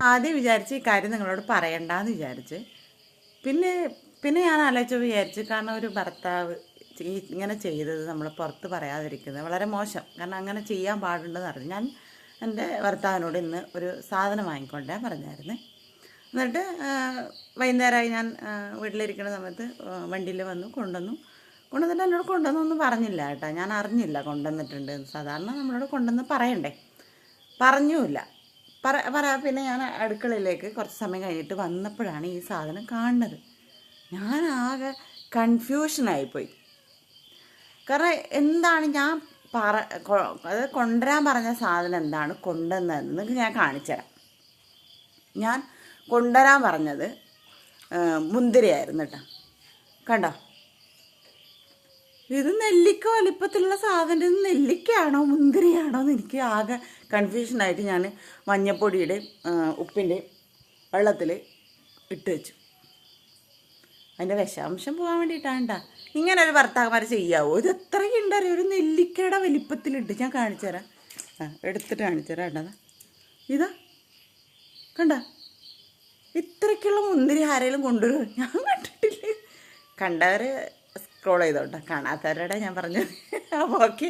ആദ്യം വിചാരിച്ച് ഈ കാര്യം നിങ്ങളോട് പറയണ്ടെന്ന് വിചാരിച്ച്. പിന്നെ പിന്നെ ഞാൻ ആലോചിച്ച് വിചാരിച്ചു കാരണം ഒരു ഭർത്താവ് ഇങ്ങനെ ചെയ്തത് നമ്മൾ പുറത്ത് പറയാതിരിക്കുന്നത് വളരെ മോശം. കാരണം അങ്ങനെ ചെയ്യാൻ പാടുണ്ടെന്ന് അറിഞ്ഞു. ഞാൻ എന്റെ ഭർത്താവിനോട് ഇന്ന് ഒരു സാധനം വാങ്ങിക്കൊണ്ടേ പറഞ്ഞായിരുന്നു. എന്നിട്ട് വൈകുന്നേരമായി ഞാൻ വീട്ടിലിരിക്കുന്ന സമയത്ത് വണ്ടിയിൽ വന്നു കൊണ്ടുവന്നു. കൊണ്ടുവന്നിട്ട് എന്നോട് കൊണ്ടുവന്നൊന്നും പറഞ്ഞില്ല കേട്ടോ. ഞാൻ അറിഞ്ഞില്ല കൊണ്ടുവന്നിട്ടുണ്ട് സാധാരണ നമ്മളോട് കൊണ്ടുവന്ന് പറയണ്ടേ? പറഞ്ഞുമില്ല. പറ പറ പിന്നെ ഞാൻ അടുക്കളയിലേക്ക് കുറച്ച് സമയം കഴിഞ്ഞിട്ട് വന്നപ്പോഴാണ് ഈ സാധനം കാണുന്നത്. ഞാൻ ആകെ കൺഫ്യൂഷനായിപ്പോയി കാരണം എന്താണ് ഞാൻ പറ അത് കൊണ്ടുവരാൻ പറഞ്ഞ സാധനം എന്താണ് കൊണ്ടുവന്നതെന്ന് ഞാൻ കാണിച്ചുതരാം. ഞാൻ കൊണ്ടുവരാൻ പറഞ്ഞത് മുന്തിരിയായിരുന്നു കേട്ടോ. കണ്ടോ? ഇത് നെല്ലിക്ക വലിപ്പത്തിലുള്ള സാധനം ഇത് നെല്ലിക്കയാണോ മുന്തിരിയാണോ എന്ന് എനിക്ക് ആകെ കൺഫ്യൂഷനായിട്ട് ഞാൻ മഞ്ഞപ്പൊടിയുടെ ഉപ്പിന്റെയും വെള്ളത്തിൽ ഇട്ട് വെച്ചു. അതിന്റെ വിഷാംശം പോകാൻ വേണ്ടിയിട്ടാണ് കേട്ടോ ഇങ്ങനെ ഒരു ഭർത്താക്കന്മാർ ചെയ്യാവോ? ഇത് എത്രയും അറിയോ? ഒരു നെല്ലിക്കയുടെ വലിപ്പത്തിലിട്ട് ഞാൻ കാണിച്ചു തരാം. ആ എടുത്തിട്ട് കാണിച്ചു തരാം കേട്ടോ ഇതാ. കണ്ട? ഇത്രയ്ക്കുള്ള മുന്തിരി ആരെങ്കിലും കൊണ്ടുവരുമോ ഞാൻ കണ്ടിട്ടില്ല. കണ്ടവർ സ്ക്രോൾ ചെയ്തോട്ടെ. കാണാത്തവരുടെ ഞാൻ പറഞ്ഞു ഓക്കെ